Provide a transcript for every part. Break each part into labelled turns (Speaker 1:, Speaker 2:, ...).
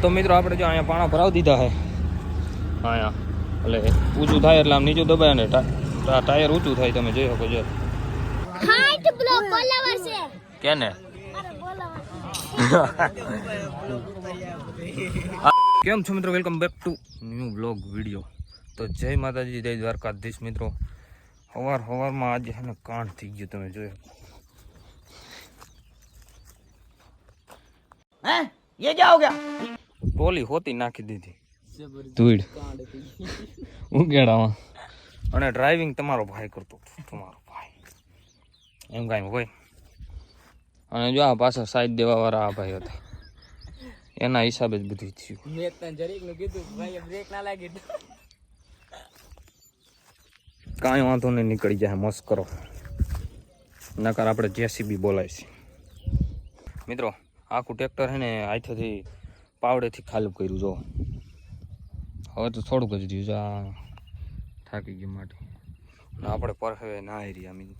Speaker 1: તો મિત્રો આપણે જો અહીંયા પાણા ભરાવી દીધા છે અહીંયા એટલે ઊંચું થાય એટલે આમ નીચું દબાય ને ટા- ટા- ટાયર ઊંચું થાય તમે જોઈ શકો છો
Speaker 2: હાઈટ બ્લોક બોલાવર છે
Speaker 1: કેને
Speaker 2: મારે બોલાવર
Speaker 1: કેમ છો મિત્રો welcome back to new blog video તો જય માતાજી જય દ્વારકાધીશ મિત્રો સવાર સવારમાં આજે છે ને કાંડ થઈ ગયું તમે જોયો
Speaker 3: हैं ये क्या हो गया
Speaker 1: ટોલી હોતી નાખી દીધી. ધૂળ. ઉગેડામાં અને ડ્રાઇવિંગ તમારો ભાઈ કરતો તમારો ભાઈ. એમ કાંઈ હોય. અને જો આ પાછા સાઈડ દેવાવાળા આ ભાઈ હતા. એના હિસાબે જ બધું થયું.
Speaker 3: મેં તને જરીકનું કીધું ભાઈ બ્રેક ના લાગી
Speaker 1: કાંઈ વાંધો નહીં નીકળી જાય. મસ્ત કરો. નકર આપણે જેસીબી બોલાય મિત્રો આખું ટ્રેક્ટર હે ને આથેથી પાવડેથી ખાલી કર્યું, જો. હવે તો થોડુંક જ રહ્યું છે આ થાકી ગયું માટે. આપણે પરખે ના એરિયા મીન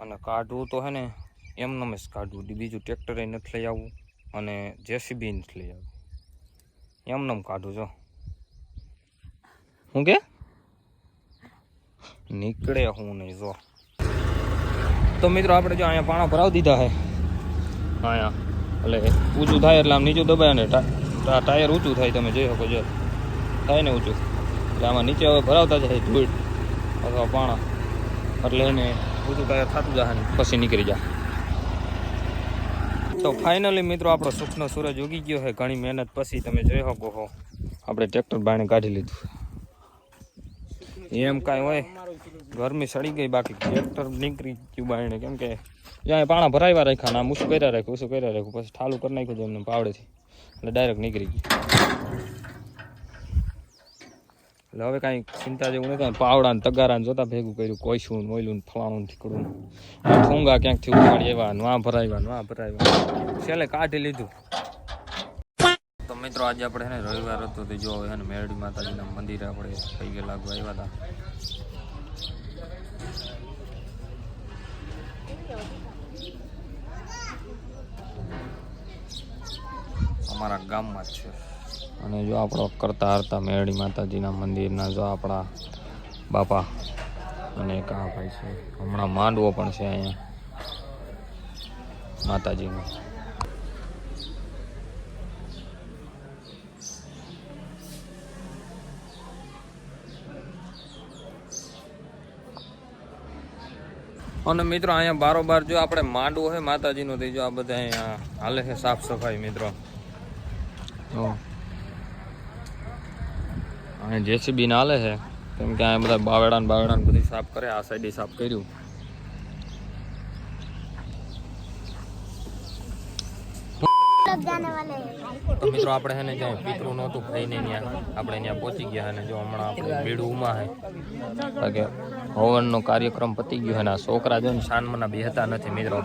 Speaker 1: અને કાઢવું તો હે ને એમને જ કાઢવું. બીજું ટ્રેક્ટરે નથી લઈ આવવું અને જેસીબી નથી લઈ આવવું. એમને કાઢું જો. હું કે? નીકળે હું નહીં, જો. તો મિત્રો, આપણે જો અહીંયા પાણા ભરાવી દીધા છે અહીંયા. એટલે ઊંચું થાય એટલે આમ નીચું દબાય ને ટા- ટા- ટાયર ઊંચું થાય, તમે જોઈ શકો જો થાય ને ઊંચું. એટલે આમાં નીચે હવે ભરાવતા જાય ધૂળ અથવા પાણા. એટલે એને ઊંચું ટાયર થતું જાય ને પછી નીકળી જાય. તો ફાઇનલી મિત્રો, આપણો સુખનો સૂરજ ઉગી ગયો છે. ઘણી મહેનત પછી તમે જોઈ શકો છો. આપણે ટ્રેક્ટર બાણે કાઢી લીધું. એમ કાંઈ હોય, ગરમી સડી ગઈ, બાકી ટ્રેક્ટર નીકળી ગયું બાયણે કેમ કે જ્યાં પાણા ભરાવ્યા રાખ્યા ને આમ ઊંચું કર્યા રાખ્યું, ઊંચું કર્યા રાખ્યું, પછી ઠાલું કરી નાખ્યું હતું એમને પાવડેથી. એટલે ડાયરેક્ટ નીકળી ગયું એટલે હવે કાંઈ ચિંતા જેવું નથી પાવડા ને તગારા ને જોતા ભેગું કર્યું કોઈશું ને ઓયલું ને ફલાણું ઠીકડું ને. ઠુંગા ક્યાંકથી ઉપાડી આવ્યા, ને વાં ભરાવ્યા, ને ભરાવ્યા. છેલ્લે કાઢી લીધું. તો મિત્રો આજે આપણે છે ને રવિવાર હતો તે જો હવે છે ને મેરડી માતાજીના મંદિરે આપણે ગયા, લાગવા આવ્યા હતા. અમારા ગામમાં જ છે. અને જો આપણો કરતા હરતા મેરડી માતાજીના મંદિરના જો આપણા બાપા અને એક આ ભાઈ છે. હમણાં માંડવો પણ છે અહીંયા માતાજીનો. અને મિત્રો અહીંયા બારોબાર જો આપણે માંડવો છે માતાજીનો થઈ જો આ બધા અહીંયા હાલે છે સાફ સફાઈ મિત્રો. અહીંયા જેસીબી નાલે છે. કેમ કે અહીંયા બધા બાવેડા બાવેડા બધી સાફ કરે, આ સાઈડે સાફ કર્યું. તો મિત્રો આપણે છે ને જ્યાં પિતૃ નહોતું ખાઈને ત્યાં આપણે ત્યાં પહોંચી ગયા અને જો હમણાં આપણે ભીડ ઉમા હે કે હવનનો કાર્યક્રમ પતી ગયો અને આ છોકરા જો ને શાનમના બેહતા નથી મિત્રો.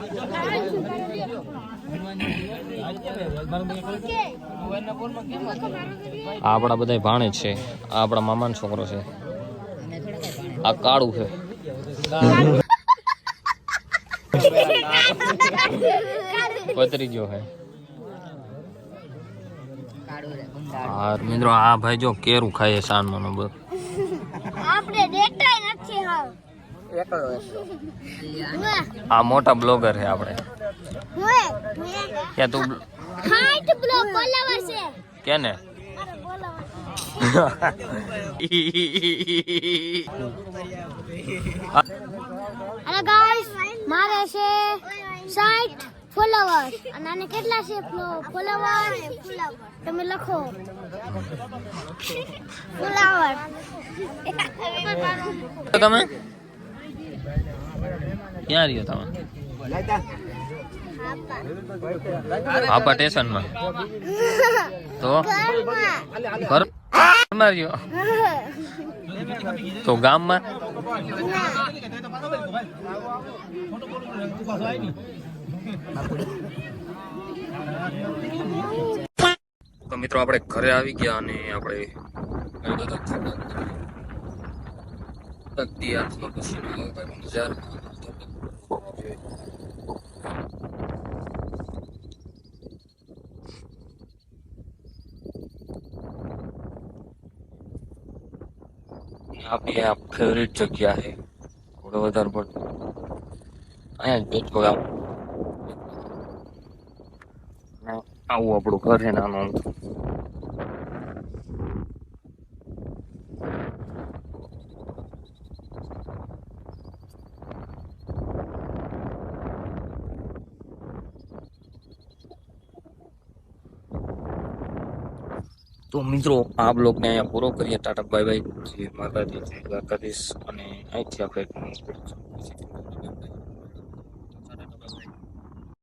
Speaker 1: આપણા બધા ભાણે છે. આ આપણા મામાનો છોકરો છે. આ કાળું છે. પતરી ગયો છે. હા મિત્રો આ ભાઈ જો કેરું ખાય છે શાનમાનો બસ.
Speaker 2: આપણે દેખાય નથી હા
Speaker 1: આ મોટા બ્લોગર છે આપણે. કે તું
Speaker 2: હાઈટ બ્લોગ બોલાવર છે.
Speaker 1: કે ને
Speaker 2: મારે બોલાવર અરે ગાઈસ મારે છે 60 ફોલોવર અને આને કેટલા છે ફોલોવર તમે લખો. ફોલોવર
Speaker 1: તમે? ક્યાં રહ્યો તમે? આપા સ્ટેશનમાં. તો? ઘરમાં. રહ્યો? તો ગામમાં? તો મિત્રો આપણે ઘરે આવી ગયા અને આપણે આપણી આ ફેવરેટ જગ્યા છે થોડો વધારે પડતો અહીંયા જ બેઠો આવું આપણું ઘર છે નાનું તો મિત્રો આ બ્લોગને અહીંયા પૂરો કરીએ. ટાટા બાય બાય જય માતાજી જય દ્વારકાધીશ. અને અહીંથી આપણે